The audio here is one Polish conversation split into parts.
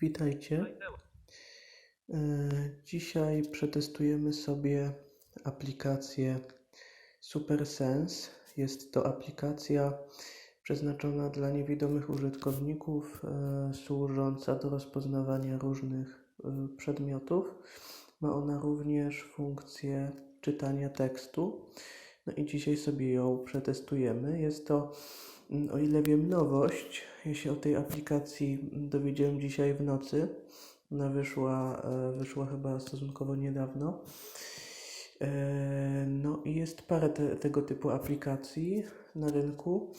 Witajcie. E, Dzisiaj przetestujemy sobie aplikację SuperSense. Jest to aplikacja przeznaczona dla niewidomych użytkowników, e, służąca do rozpoznawania różnych e, przedmiotów. Ma ona również funkcję czytania tekstu. No i dzisiaj sobie ją przetestujemy. Jest to, o ile wiem, nowość. Ja się o tej aplikacji dowiedziałem dzisiaj w nocy. Ona wyszła, e, wyszła chyba stosunkowo niedawno. E, No i jest parę te, tego typu aplikacji na rynku.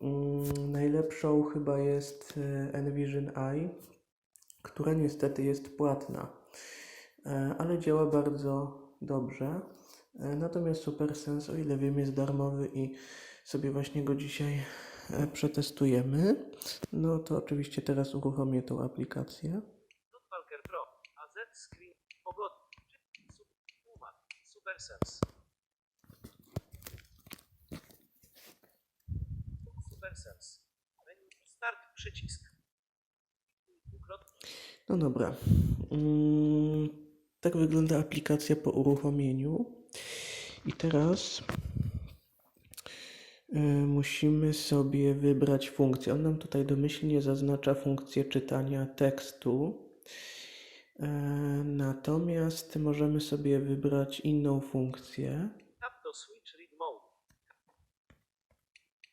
Mm, Najlepszą chyba jest e, Envision Eye, która niestety jest płatna, ale działa bardzo dobrze. Natomiast SuperSense, o ile wiem, jest darmowy i sobie właśnie go dzisiaj e, przetestujemy. No to oczywiście teraz uruchomię tą aplikację. Notwalker Pro, AZ Screen, pogodny, Super, Uma, SuperSense. SuperSense. Start przycisk. No dobra. Mm, Tak wygląda aplikacja po uruchomieniu. I teraz musimy sobie wybrać funkcję. On nam tutaj domyślnie zaznacza funkcję czytania tekstu. E, Natomiast możemy sobie wybrać inną funkcję. Tap to switch read mode.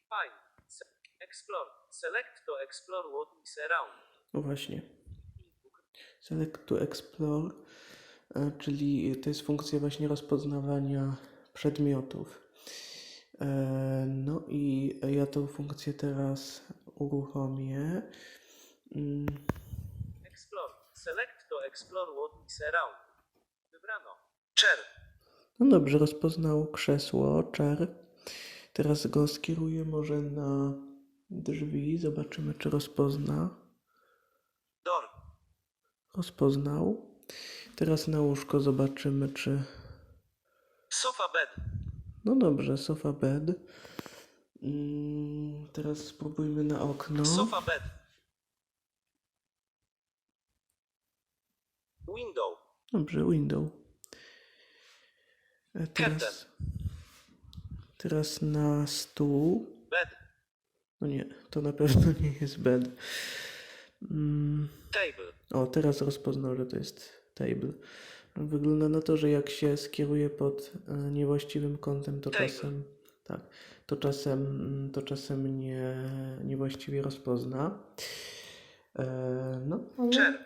Find. Se explore. Select to explore what is around. No właśnie. Select to Explore, e, czyli to jest funkcja właśnie rozpoznawania przedmiotów. E, No i ja tą funkcję teraz uruchomię. Mm, Explore. Select to explore what is around. Wybrano. Chair. No dobrze, rozpoznał krzesło, chair. Teraz go skieruję może na drzwi. Zobaczymy, czy rozpozna. Door. Rozpoznał. Teraz na łóżko zobaczymy, czy Sofa bed. No dobrze, sofa bed. Mm, teraz spróbujmy na okno. Sofa bed. Window. Dobrze, window. E, Teraz, teraz na stół. Bed. No nie, to na pewno nie jest bed. Mm, Table. o, teraz rozpoznał, że to jest table. Wygląda na to, że jak się skieruje pod e, niewłaściwym kątem, to Table. czasem tak, to czasem, mm, to czasem nie, niewłaściwie rozpozna. E, no, ale,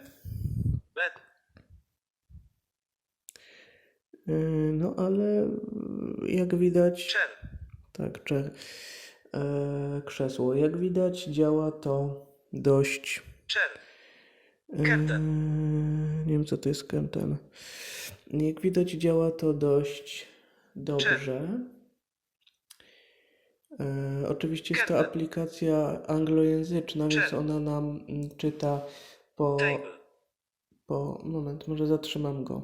e, no, ale jak widać, Chair. tak, czy e, krzesło, jak widać działa to dość Chair. E, Curtain. Nie wiem, co to jest curtain. Jak widać, działa to dość dobrze. E, oczywiście jest to aplikacja anglojęzyczna, więc ona nam mm, czyta po, po. Moment, może zatrzymam go.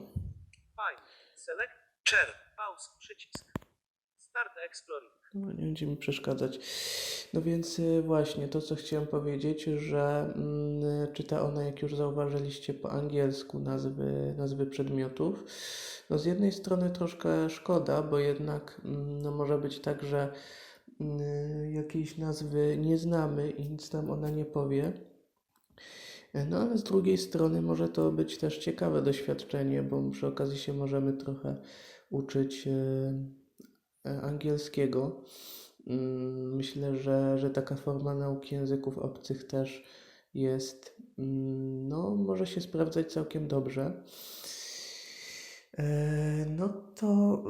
Select. Chair. Pause. Przycisk. Start exploring. No, nie będzie mi przeszkadzać. No więc y, właśnie to, co chciałem powiedzieć, że mm, czyta ona, jak już zauważyliście, po angielsku nazwy, nazwy przedmiotów. No z jednej strony troszkę szkoda, bo jednak mm, no, może być tak, że mm, jakiejś nazwy nie znamy i nic nam ona nie powie. No ale z drugiej strony może to być też ciekawe doświadczenie, bo przy okazji się możemy trochę uczyć y, e, angielskiego. Mm, Myślę, że, że taka forma nauki języków obcych też jest, mm, no, może się sprawdzać całkiem dobrze. E, No to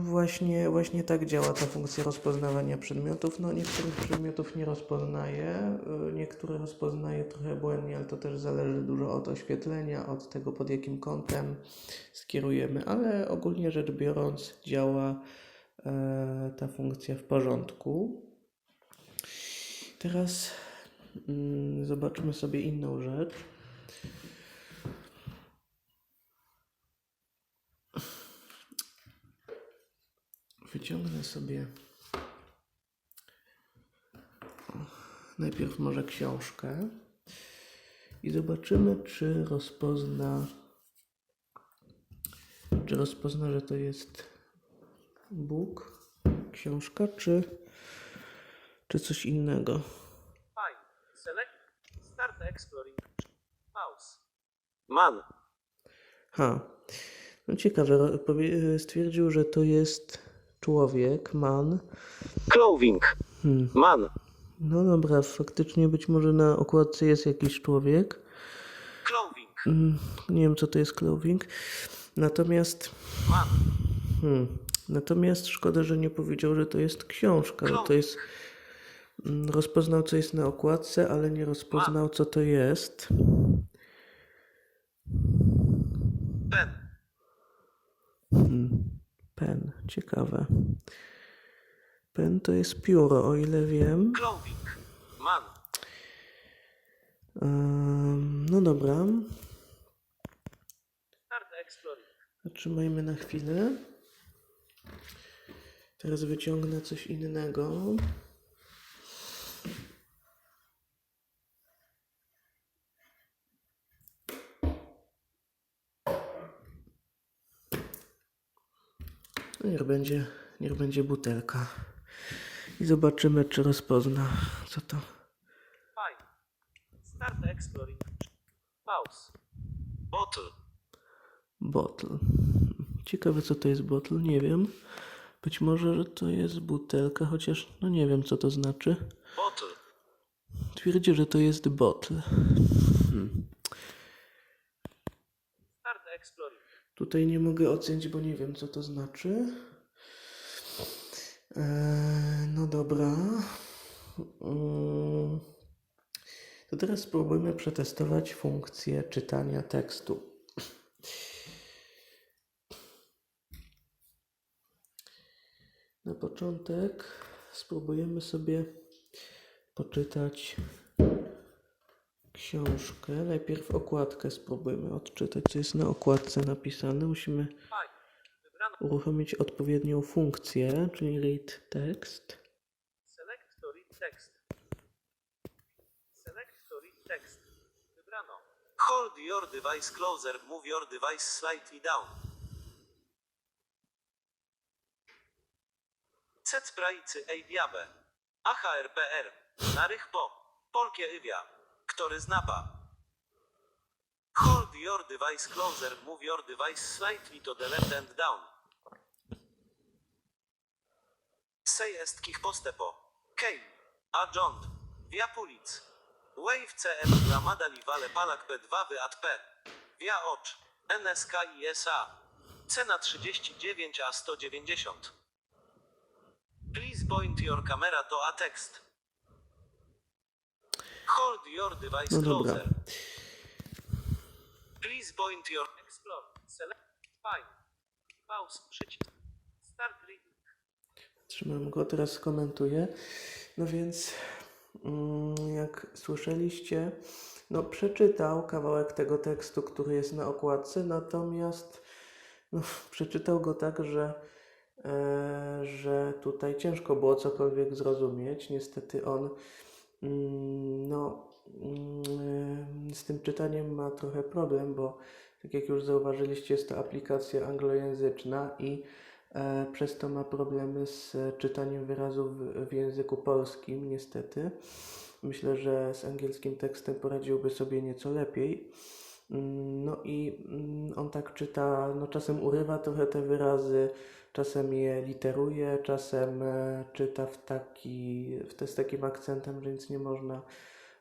y, właśnie, właśnie tak działa ta funkcja rozpoznawania przedmiotów. No niektórych przedmiotów nie rozpoznaje, niektóre rozpoznaje trochę błędnie, ale to też zależy dużo od oświetlenia, od tego pod jakim kątem skierujemy, ale ogólnie rzecz biorąc działa e, ta funkcja w porządku. Teraz mm, zobaczmy sobie inną rzecz. Wyciągnę sobie najpierw może książkę i zobaczymy, czy rozpozna, czy rozpozna, że to jest Bóg, książka, czy, czy coś innego. Fine. Select. Start exploring. Mouse. Man. Ha, no ciekawe, stwierdził, że to jest człowiek, man. Clothing. Hmm. Man. No dobra, faktycznie być może na okładce jest jakiś człowiek. Clothing. Mm, Nie wiem, co to jest clothing. Natomiast, Man. hmm, natomiast szkoda, że nie powiedział, że to jest książka. To jest. mm, Rozpoznał, co jest na okładce, ale nie rozpoznał, co to jest. Pen. Hmm, pen, ciekawe. Pen to jest pióro, o ile wiem. Clothing. Man. Ym, no dobra, zatrzymajmy na chwilę. Teraz wyciągnę coś innego. No Niech będzie, niech będzie butelka. I zobaczymy, czy rozpozna, co to. Fine. Start exploring. Mouse. Bottle. Bottle. Ciekawe, co to jest bottle, nie wiem. Być może, że to jest butelka, chociaż no nie wiem, co to znaczy. Bottle. Twierdzi, że to jest bottle. Exploring. Tutaj nie mogę ocenić, bo nie wiem, co to znaczy. Eee, no dobra. Mm. To teraz spróbujmy przetestować funkcję czytania tekstu. Na początek spróbujemy sobie poczytać książkę. Najpierw okładkę spróbujmy odczytać, co jest na okładce napisane. Musimy uruchomić odpowiednią funkcję, czyli read text. Select to read text. Select to read text. Wybrano. Hold your device closer. Move your device slightly down. Cet prajicy ej diabe. AHRPR. Narych po. Polkie ywia. Który znapa. Hold your device closer. Move your device slightly to the left and down. Sej estkich postepo. Kej. A rząd. Wiapulic. Wave CM dla Madali Wale Palak P2 wy at P. Via Ocz. NSK i SA. Cena 39 a 190. Please point your camera to a text. Hold your device No dobra. closer. Please point your explore. Select. Fine. Pause. Przycisk. Start reading. Trzymam go, teraz komentuję. No więc, mm, jak słyszeliście, no przeczytał kawałek tego tekstu, który jest na okładce, natomiast no, przeczytał go tak, że, że tutaj ciężko było cokolwiek zrozumieć. Niestety on mm, no, mm, z tym czytaniem ma trochę problem, bo tak jak już zauważyliście, jest to aplikacja anglojęzyczna i e, przez to ma problemy z e, czytaniem wyrazów w, języku polskim, niestety. Myślę, że z angielskim tekstem poradziłby sobie nieco lepiej. Mm, No i on tak czyta, no czasem urywa trochę te wyrazy, czasem je literuje, czasem e, czyta w taki, w z takim akcentem, że nic nie można,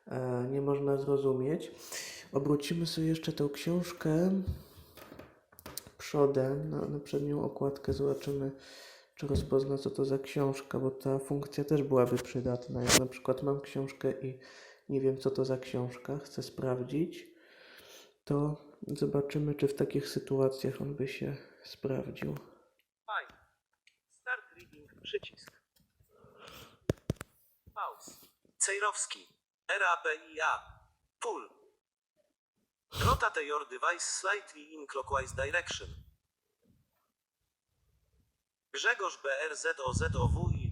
e, nie można zrozumieć. Obrócimy sobie jeszcze tę książkę przodem, na, na przednią okładkę, zobaczymy, czy rozpozna, co to za książka, bo ta funkcja też byłaby przydatna. Jak na przykład mam książkę i nie wiem, co to za książka, chcę sprawdzić, to zobaczymy, czy w takich sytuacjach on by się sprawdził. Przycisk. Pause. Cejrowski. RAPIA. Pull. Rotate your device slightly in clockwise direction. Grzegorz BRZOZOWI.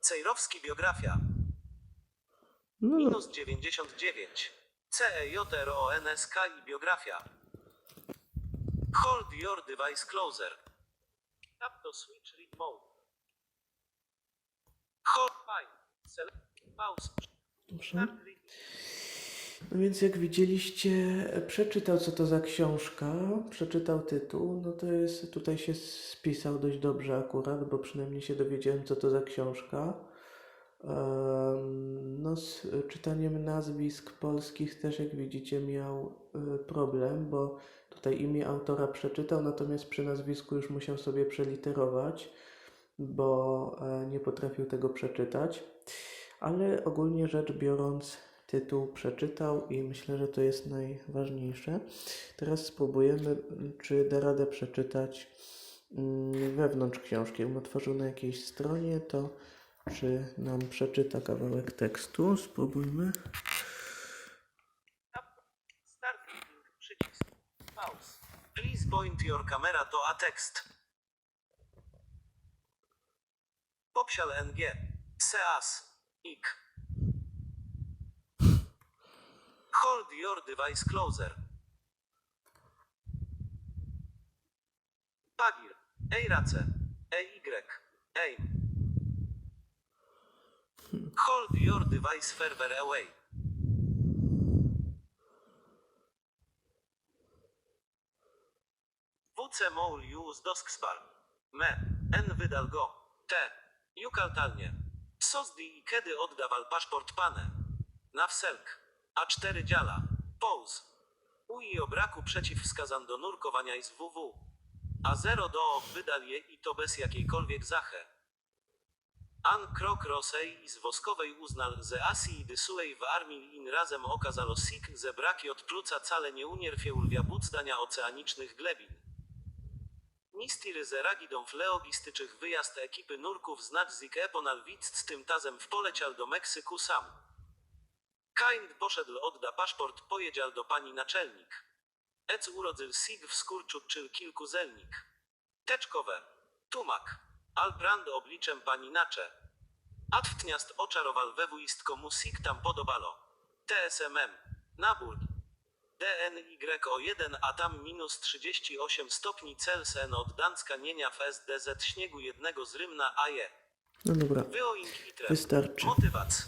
Cejrowski biografia. No Minus 99. CEJRONSK i biografia. Hold your device closer. Tap to switch read mode. Hold file. Select pause. Dobrze. No więc jak widzieliście, przeczytał co to za książka, przeczytał tytuł, no to jest, tutaj się spisał dość dobrze akurat, bo przynajmniej się dowiedziałem co to za książka. No z czytaniem nazwisk polskich też jak widzicie miał y, problem, bo tutaj imię autora przeczytał, natomiast przy nazwisku już musiał sobie przeliterować, bo e, nie potrafił tego przeczytać. Ale ogólnie rzecz biorąc, tytuł przeczytał i myślę, że to jest najważniejsze. Teraz spróbujemy, czy da radę przeczytać mm, wewnątrz książki. Jakbym otworzył na jakiejś stronie, to czy nam przeczyta kawałek tekstu. Spróbujmy. Please point your camera to a text. Popsial NG. Seas. Ik. Hold your device closer. Pagir. Eirace. EY. Aim. Hold your device further away. WC Moul Jus Doskspar. Me. N wydal go. T. Jukaltalnie. Sozdi i kiedy oddawal paszport pane. Na wselk. A4 dziala. Pose. UI o braku przeciwwskazań do nurkowania i z WW. A 0 do wydal je i to bez jakiejkolwiek zachę. An krok rosej i z woskowej uznal ze Asji i dysuej w armii in razem okazalo sik ze braki od pluca cale nie unierfie ulwia bucdania oceanicznych glebin. Nistir ze ragidą fleogistycznych wyjazd ekipy nurków znać zik eponal widz tym tazem w poleciał do Meksyku sam. Kind poszedł odda paszport pojedział do pani naczelnik. Ec urodzył sig w skurczu czyl kilku zelnik. Teczkowe. Tumak. Albrand obliczem pani nacze. Atwtniast oczarowal wewuistko mu sig tam podobalo. TSMM. Nabór. DNY1 a tam minus 38 stopni Celsen od Danska nienia w SDZ śniegu jednego z Rymna AE. No dobra, wystarczy. Motywac.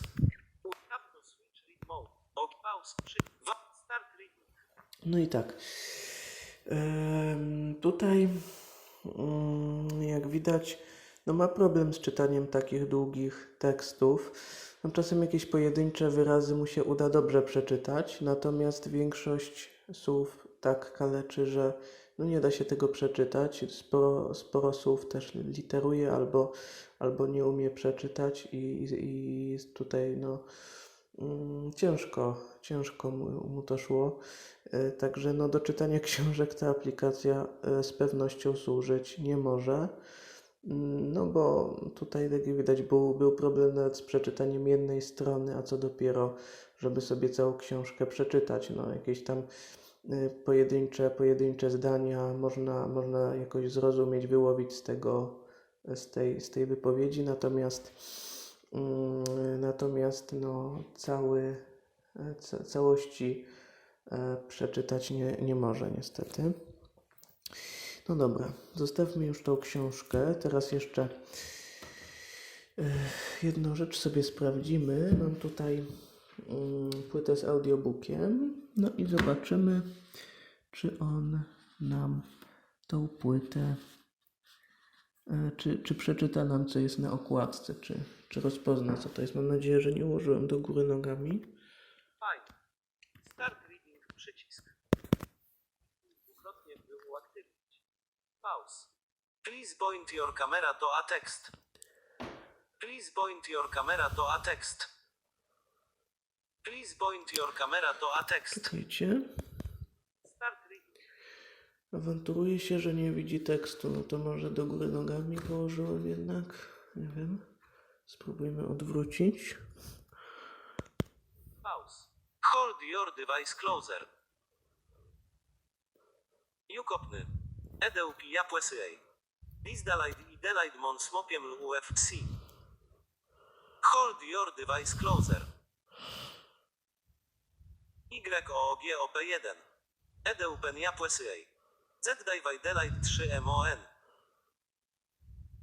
No i tak. Tutaj, mm, jak widać, no ma problem z czytaniem takich długich tekstów. No, czasem jakieś pojedyncze wyrazy mu się uda dobrze przeczytać, natomiast większość słów tak kaleczy, że no nie da się tego przeczytać. Sporo, sporo słów też literuje albo, albo nie umie przeczytać i, i, i tutaj no, mm, ciężko, ciężko mu, mu to szło. E, Także no, do czytania książek ta aplikacja e, z pewnością służyć nie może. No bo tutaj, jak widać, był, był problem nawet z przeczytaniem jednej strony, a co dopiero, żeby sobie całą książkę przeczytać. No, jakieś tam y, pojedyncze, pojedyncze zdania można, można jakoś zrozumieć, wyłowić z tego, z tej, z tej wypowiedzi, natomiast, mm, natomiast no, cały, ca, całości e, przeczytać nie, nie może niestety. No dobra, zostawmy już tą książkę. Teraz jeszcze e, jedną rzecz sobie sprawdzimy. Mam tutaj mm, płytę z audiobookiem. No i zobaczymy, czy on nam tą płytę, e, czy, czy przeczyta nam, co jest na okładce, czy, czy rozpozna, co to jest. Mam nadzieję, że nie ułożyłem do góry nogami. Fine. Start reading. Przycisk. Dwukrotnie by uaktywnić. Pause. Please point your camera to a text. Please point your camera to a text. Please point your camera to a text. Czekajcie. Awanturuje się, że nie widzi tekstu. No to może do góry nogami położyłem jednak. Nie wiem. Spróbujmy odwrócić. Pause. Hold your device closer. Jukopny. Edeupi japłesyej. Dizdalaid i delaid mon smopiem UFC. Hold your device closer. YOOGOP1. EDUPENIA PUESY. ZDIVY DELIGHT 3 MON.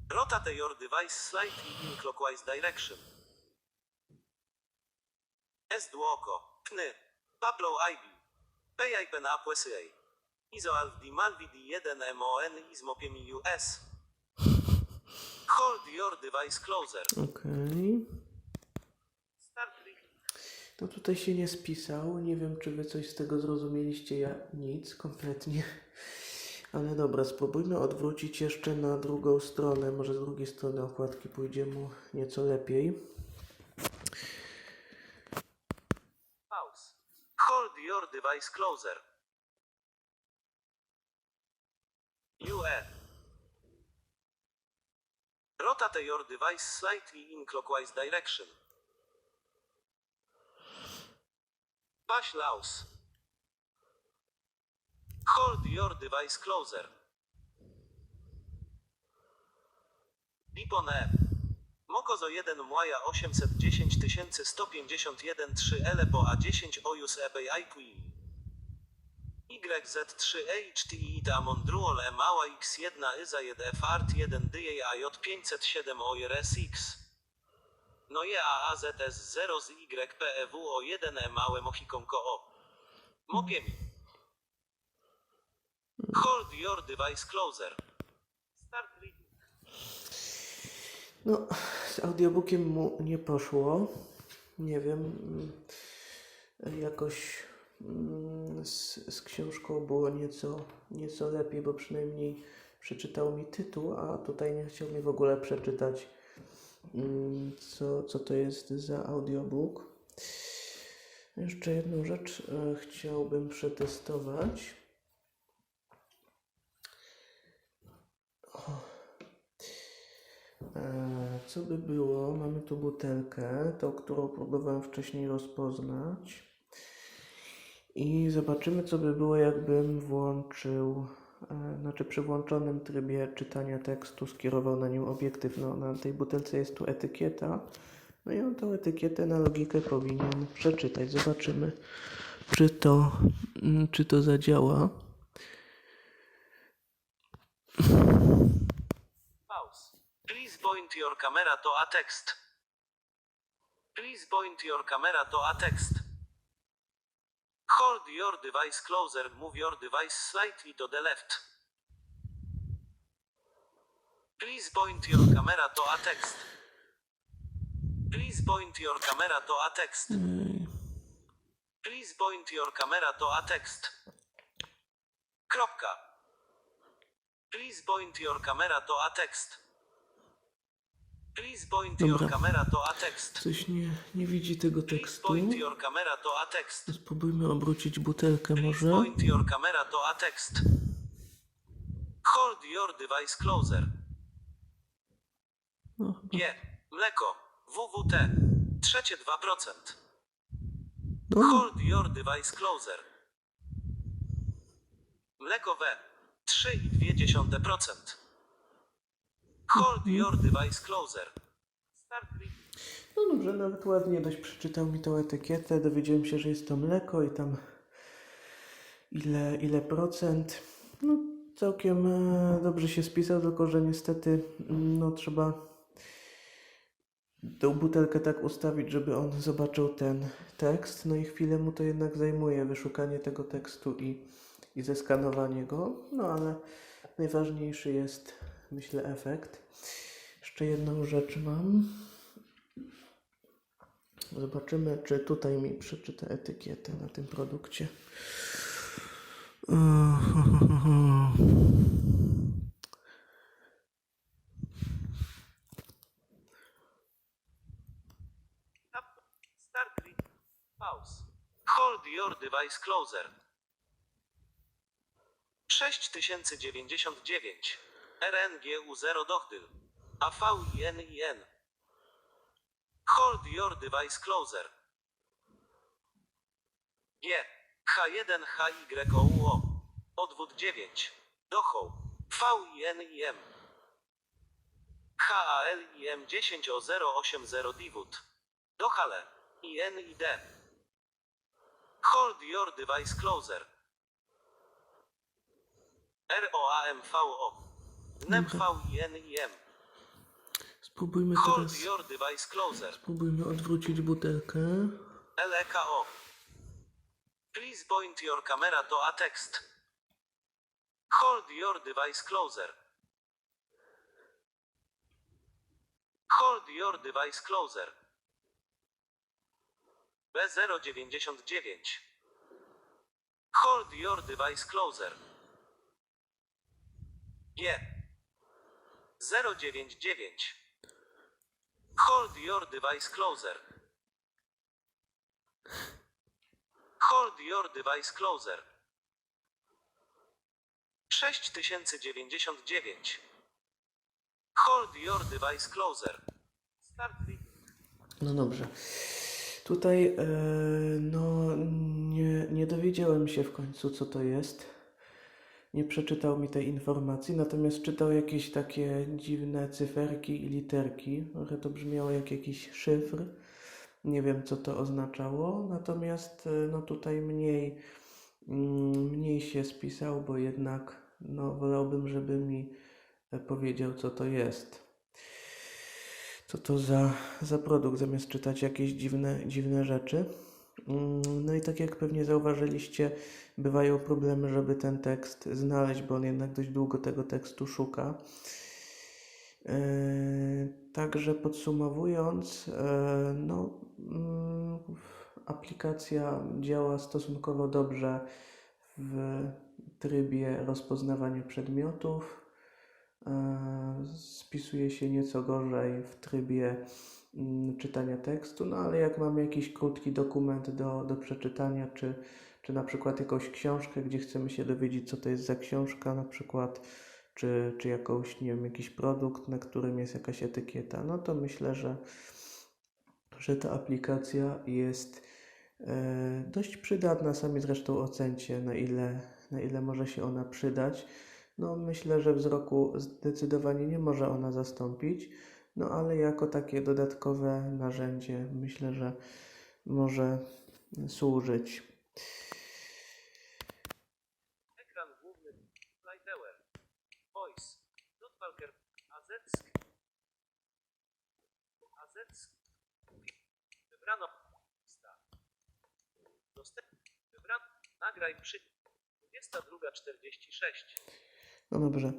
Rotate your device slightly in clockwise direction. S duoco. Pny. Pablo IB. PIPN APUSY. Isoal di Malvi di 1 MON Ismopiem US. Hold your device closer. Okej. No tutaj się nie spisał. Nie wiem, czy wy coś z tego zrozumieliście. Ja nic, kompletnie. Ale dobra, spróbujmy odwrócić jeszcze na drugą stronę. Może z drugiej strony okładki pójdzie mu nieco lepiej. Pause. Hold your device closer. Rotate your device slightly in clockwise direction. Push louse. Hold your device closer. Lipon E. Mokozo 1 Młaja 810 151 3 Elepo A10 Ojus Ebay IQ YZ3HTI Tamondruol E mała X1 Iza 1 Fart 1 DJ 507 ORSX Noje AAZS 0 z YPEW o 1 E małe Mochikonko O Mopiemi Hold your device closer Start reading No, z audiobookiem mu nie poszło. Nie wiem. mm, Jakoś z, z książką było nieco, nieco lepiej, bo przynajmniej przeczytał mi tytuł, a tutaj nie chciał mi w ogóle przeczytać, mm, co, co to jest za audiobook. Jeszcze jedną rzecz e, chciałbym przetestować. E, Co by było? Mamy tu butelkę, tą, którą próbowałem wcześniej rozpoznać. I zobaczymy, co by było, jakbym włączył, e, znaczy przy włączonym trybie czytania tekstu skierował na nią obiektyw. No, na tej butelce jest tu etykieta. No i on tą etykietę na logikę powinien przeczytać. Zobaczymy, czy to, mm, czy to zadziała. Pause. Please point your camera to a text. Please point your camera to a text. Hold your device closer, move your device slightly to the left. Please point your camera to a text. Please point your camera to a text. Please point your camera to a text. Kropka. Please point your camera to a text. Please point your Dobra. camera to a text. Coś nie, nie widzi tego Please tekstu. point your camera to a text. Spróbujmy obrócić butelkę Please może. point your camera to a text. Hold your device closer. No, G. Mleko. WWT. Trzecie 2%. no, Hold your device closer. Mleko W. 3,2%. Hold your device closer. Start no dobrze, nawet ładnie dość przeczytał mi tą etykietę. Dowiedziałem się, że jest to mleko i tam ile, ile procent. No całkiem e, dobrze się spisał, tylko że niestety no trzeba tą butelkę tak ustawić, żeby on zobaczył ten tekst. No i chwilę mu to jednak zajmuje wyszukanie tego tekstu i, i zeskanowanie go. No ale najważniejszy jest, myślę, efekt. Jeszcze jedną rzecz mam. Zobaczymy, czy tutaj mi przeczyta etykietę na tym produkcie. Start. Pause. Hold your device closer. 6099. RNGU 0 Dochdyl. AVININ. Hold your device closer. G. H1HYOUO. Odwód 9. Dochoł. VINIM. HALIM 10 o 080 Diwód. Dochale. INID. Hold your device closer. R-O-A-M-V-O. NEM-V-I-N-I-M. Spróbujmy Hold teraz. your device closer. Spróbujmy odwrócić butelkę. L-E-K-O. Please point your camera to a text. Hold your device closer. Hold your device closer. B099. Hold your device closer. G. 099. Hold your device closer. Hold your device closer. 6099. Hold your device closer. Start. No dobrze. Tutaj e, no, nie, nie dowiedziałem się w końcu, co to jest. Nie przeczytał mi tej informacji, natomiast czytał jakieś takie dziwne cyferki i literki. Trochę to brzmiało jak jakiś szyfr. Nie wiem, co to oznaczało, natomiast e, no, tutaj mniej, mm, mniej się spisał, bo jednak no, wolałbym, żeby mi e, powiedział, co to jest co to za, za produkt, zamiast czytać jakieś dziwne, dziwne rzeczy. Mm, No i tak jak pewnie zauważyliście, bywają problemy, żeby ten tekst znaleźć, bo on jednak dość długo tego tekstu szuka. E, Także podsumowując, e, no, mm, aplikacja działa stosunkowo dobrze w trybie rozpoznawania przedmiotów. E, Spisuje się nieco gorzej w trybie czytania tekstu, no ale jak mamy jakiś krótki dokument do, do przeczytania, czy, czy na przykład jakąś książkę, gdzie chcemy się dowiedzieć, co to jest za książka, na przykład, czy, czy jakąś, nie wiem, jakiś produkt, na którym jest jakaś etykieta, no to myślę, że, że ta aplikacja jest e, dość przydatna. Sami zresztą ocencie, na ile, na ile może się ona przydać. No, myślę, że wzroku zdecydowanie nie może ona zastąpić, no ale jako takie dodatkowe narzędzie myślę, że może służyć. Ekran główny. Lighthour. Voice. Notwalker. AZ. AZ. Wybrano. Lista. Dostęp. Wybrano. Nagraj przy. 22.46. No dobrze.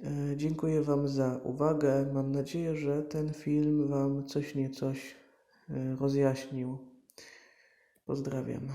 E, Dziękuję Wam za uwagę. Mam nadzieję, że ten film Wam coś niecoś e, rozjaśnił. Pozdrawiam.